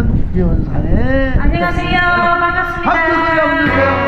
있는 유원산에 안녕하세요. 반갑습니다. 박수 소리 한번 주세요.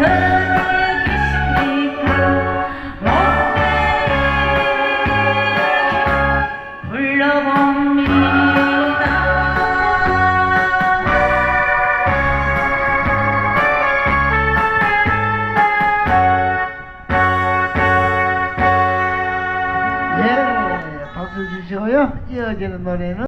예, 박수 주시고요. 이어지는 노래는